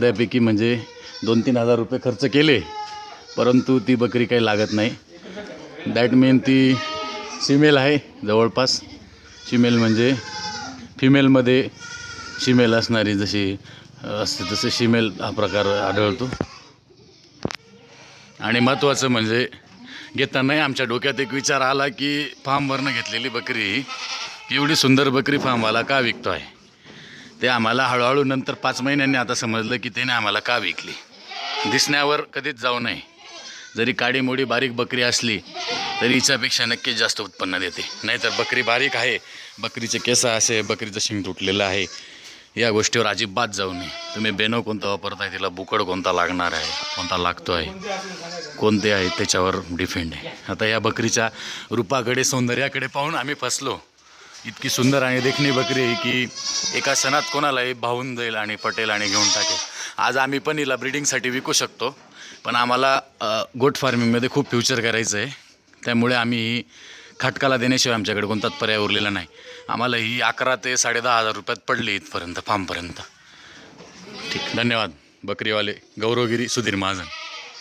बऱ्यापैकी म्हणजे दोन तीन हजार रुपये खर्च केले परंतु ती बकरी काही लागत नाही. दॅट मीन ती सिमेल आहे जवळपास. शिमेल म्हणजे फिमेलमध्ये शिमेल असणारी जशी असते तसे शिमेल हा प्रकार आढळतो. आणि महत्त्वाचं म्हणजे घेतानाही आमच्या डोक्यात एक विचार आला की फार्मवरनं घेतलेली बकरी ही एवढी सुंदर बकरी फार्मवाला का विकतो आहे ते आम्हाला हळूहळू नंतर पाच महिन्यांनी आता समजलं की त्याने आम्हाला का विकली. दिसण्यावर कधीच जाऊ नये. जरी काडीमोडी बारीक बकरी असली तरी हिच्यापेक्षा नक्कीच जास्त उत्पन्न देते. नाहीतर बकरी बारीक आहे बकरीचे केस असे बकरीचं शिंग तुटलेलं आहे. या गोष्टीवर अजिबात जाऊ नये. तुम्ही बेनो कोणता वापरताय तिला बुकड कोणता लागणार आहे कोणता लागतो आहे कोणते आहे त्याच्यावर डिपेंड आहे. आता या बकरीच्या रूपाकडे सौंदर्याकडे पाहून आम्ही फसलो. इतकी सुंदर आणि देखणी बकरी आहे की एका सणात कोणालाही भावून जाईल आणि पटेल आणि घेऊन टाकेल. आज आम्ही पण हिला ब्रिडिंगसाठी विकू शकतो पण आम्हाला गोट फार्मिंगमध्ये खूप फ्युचर करायचं आहे त्यामुळे आम्ही ही खाटकाला देण्याशिवाय आमच्याकडे कोणताच पर्याय उरलेला नाही. आम्हाला ही अकरा ते साडेदहा हजार रुपयात पडली इथपर्यंत फार्मपर्यंत. ठीक धन्यवाद. बकरीवाले गौरवगिरी सुधीर महाजन.